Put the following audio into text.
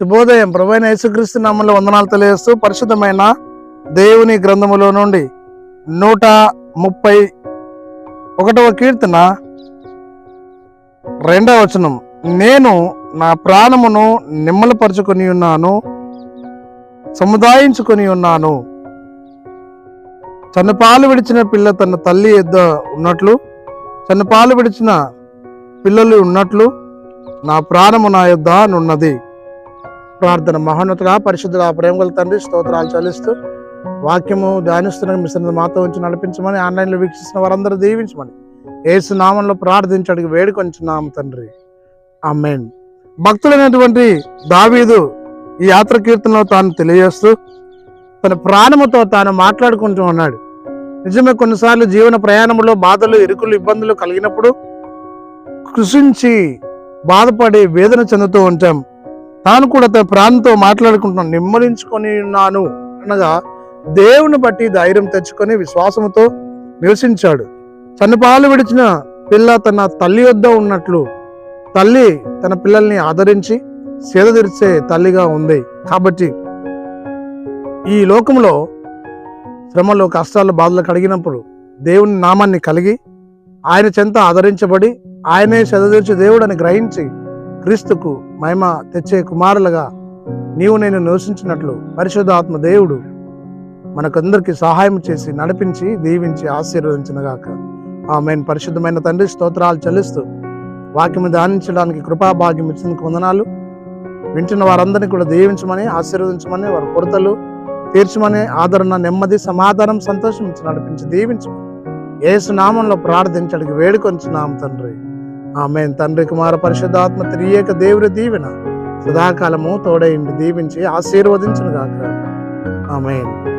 శుభోదయం. ప్రభైన యేసుక్రీస్తు నామంలో వందనాలు తెలియజేస్తూ పరిశుద్ధమైన దేవుని గ్రంథములో నుండి నూట ముప్పై ఒకటవ కీర్తన రెండవ వచనం. నేను నా ప్రాణమును నిమ్మలపరుచుకొని ఉన్నాను సముదాయించుకొని ఉన్నాను. చన్నపాలు విడిచిన పిల్ల తన తల్లి ఎద్ద ఉన్నట్లు చన్నపాలు విడిచిన పిల్లలు ఉన్నట్లు నా ప్రాణము నా యొద్ద నున్నది. ప్రార్థన మహోన్నతుగా పరిశుద్ధుల ప్రేమగల తండ్రి స్తోత్రాలు చలిస్తూ వాక్యము ధ్యానిస్తున్న మిశ్రమ మాతో ఉంచి నడిపించమని ఆన్లైన్లో వీక్షిస్తున్న వారందరూ దీవించమని ఏసు నామంలో ప్రార్థించడానికి వేడుకొంచున్నాము తండ్రి. అమ్మేన్ భక్తులైనటువంటి దావీదు ఈ యాత్ర కీర్తనలో తాను తెలియజేస్తూ తన ప్రాణముతో తాను మాట్లాడుకుంటూ ఉన్నాడు. నిజమే కొన్నిసార్లు జీవన ప్రయాణంలో బాధలు ఇరుకులు ఇబ్బందులు కలిగినప్పుడు కృషించి బాధపడి వేదన చెందుతూ ఉంటాం. తాను కూడా తన ప్రాణంతో మాట్లాడుకుంటున్నాను. నిమ్మలించుకొని ఉన్నాను అనగా దేవుని బట్టి ధైర్యం తెచ్చుకొని విశ్వాసంతో నివసించాడు. చన్నపాలు విడిచిన పిల్ల తన తల్లి వద్ద ఉన్నట్లు తల్లి తన పిల్లల్ని ఆదరించి సేద తీర్చే తల్లిగా ఉంది. కాబట్టి ఈ లోకంలో శ్రమలు కష్టాలు బాధలు కలిగినప్పుడు దేవుని నామాన్ని కలిగి ఆయన చెంత ఆదరించబడి ఆయనే చదవీర్చే దేవుడు అని గ్రహించి క్రీస్తుకు మహిమ తెచ్చే కుమారులుగా నీవు నేను నివసించినట్లు పరిశుద్ధాత్మ దేవుడు మనకందరికీ సహాయం చేసి నడిపించి దీవించి ఆశీర్వదించినగాక. ఆమె పరిశుద్ధమైన తండ్రి స్తోత్రాలు చెల్లిస్తూ వాక్యము ధ్యానించడానికి కృపాభాగ్యం ఇచ్చినందుకు వందనాలు. వింటున్న వారందరినీ కూడా దీవించమని ఆశీర్వదించమని వారి కొరతలు తీర్చమని ఆదరణ నెమ్మది సమాధానం సంతోషం ఇచ్చి నడిపించి దీవించమని. ఏసు నామంలో ప్రార్థించడానికి వేడుకొంచున్నాం తండ్రి. ఆమెన్. తండ్రి కుమార పరిశుద్ధాత్మ త్రియేక దేవుడి దీవెన సదాకాలము తోడైండి దీవించి ఆశీర్వదించును గాక ఆమెన్.